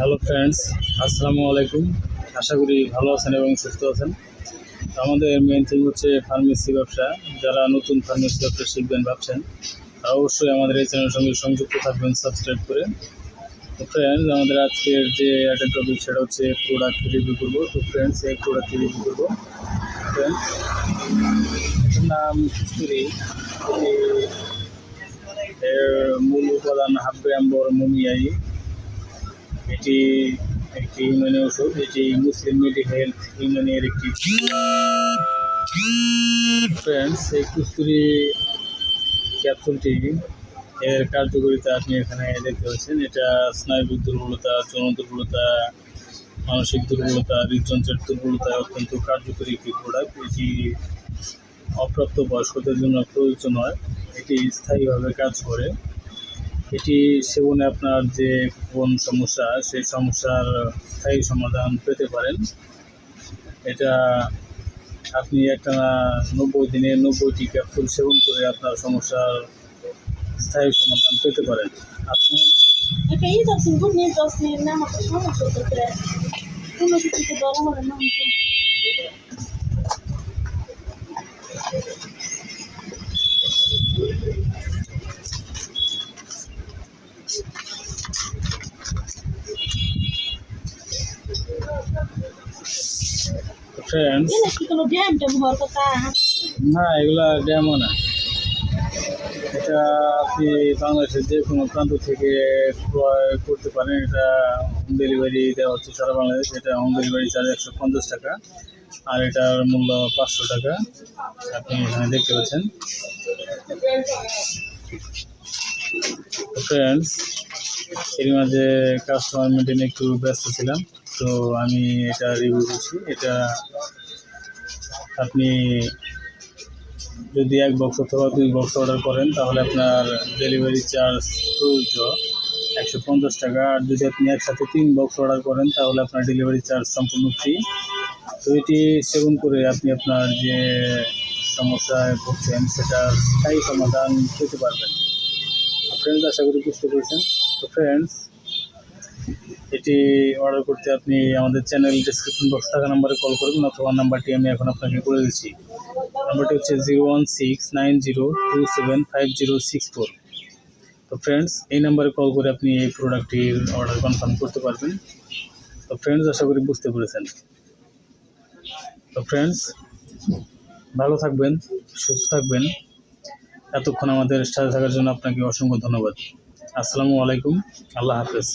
Hello friends আসসালামু আলাইকুম আশা করি ভালো আছেন এবং সুস্থ আছেন। আমাদের মেন থিং হচ্ছে ফার্মেসি ব্যবসা। যারা নতুন ফার্মেসি ব্যবসা শিখবেন ভাবছেন, তারা অবশ্যই আমাদের এই চ্যানেলের সঙ্গে সংযুক্ত থাকবেন সাবস্ক্রাইব করে। তো ফ্রেন্ডস আমাদের আজকের যে একটা টপিক সেটা হচ্ছে প্রোডাক্ট রিভিউ করব। তো ফ্রেন্ডস এই প্রোডাক্ট রিভিউ করব। ফ্রেন্ডস নাম কুস্তুরি এর মূল উপাদান হাব্বে আম্বর মুমিয়াই এটি একটি ইউনানি ওষুধ এটি মুসলিম মেডি হেলথ ইউনানির একটি ফ্রেন্ডস এই কুস্তুরি ক্যাপসুলটি এর কার্যকারিতা আপনি এখানে দেখতে পাচ্ছেন। এটা স্নায়বিক দুর্বলতা, যৌন দুর্বলতা, মানসিক দুর্বলতা, হৃদযন্ত্রের দুর্বলতা, অত্যন্ত কার্যকরী একটি প্রোডাক্ট এটি অপ্রাপ্ত বয়স্কদের জন্য প্রয়োজন হয় এটি স্থায়ীভাবে কাজ করে। এটি সেবনে আপনার যে কোন সমস্যা, সেই সমস্যার স্থায়ী সমাধান পেতে পারেন। এটা আপনি একটা নব্বই দিনে নব্বইটি ক্যাপসুল সেবন করে আপনার সমস্যার স্থায়ী সমাধান পেতে পারেন। আপনি friends ne scrivo niente, amor, কথা? না এগুলা ড্যামও না। এটা আপনি বাংলাদেশের যে কোনো প্রান্ত থেকে ক্রয় করতে পারেন এটা হোম ডেলিভারি দেওয়া হচ্ছে সারা বাংলাদেশ। এটা হোম ডেলিভারি চার্জ একশো পঞ্চাশ টাকা আর এটার মূল্য পাঁচশো টাকা। আপনি এখানে দেখতে পাচ্ছেন। ফ্রেন্ডস এর মাঝে কাস্টমার মেনটেন একটু ব্যস্ত ছিলাম। তো আমি এটা রিভিউ করছি। এটা আপনি যদি এক বক্স অথবা দুই বক্স অর্ডার করেন, তাহলে আপনার ডেলিভারি চার্জ প্রযোজ্য একশো পঞ্চাশ টাকা। আর যদি আপনি একসাথে তিন বক্স অর্ডার করেন, তাহলে আপনার ডেলিভারি চার্জ সম্পূর্ণ ফ্রি তো এটি সেবন করে আপনি আপনার যে সমস্যায় ভুগছেন সেটার স্থায়ী সমাধান পেতে পারবেন। ফ্রেন্ডস আশা করি বুঝতে পেরেছেন। তো ফ্রেন্ডস এটি অর্ডার করতে আপনি আমাদের চ্যানেল ডিসক্রিপশন বক্স থাকা নাম্বারে কল করবেন অথবা নাম্বারটি আমি এখন আপনাকে করে দিচ্ছি। নাম্বারটি হচ্ছে zero one six nine zero two seven five zero six four তো ফ্রেন্ডস এই নাম্বারে কল করে আপনি এই প্রোডাক্টটির অর্ডার কনফার্ম করতে পারবেন। তো ফ্রেন্ডস আশা করি বুঝতে পেরেছেন। তো ফ্রেন্ডস ভালো থাকবেন, সুস্থ থাকবেন। এতক্ষণ আমাদের সাথে থাকার জন্য আপনাকে অসংখ্য ধন্যবাদ। আসসালামু আলাইকুম, আল্লাহ হাফেজ।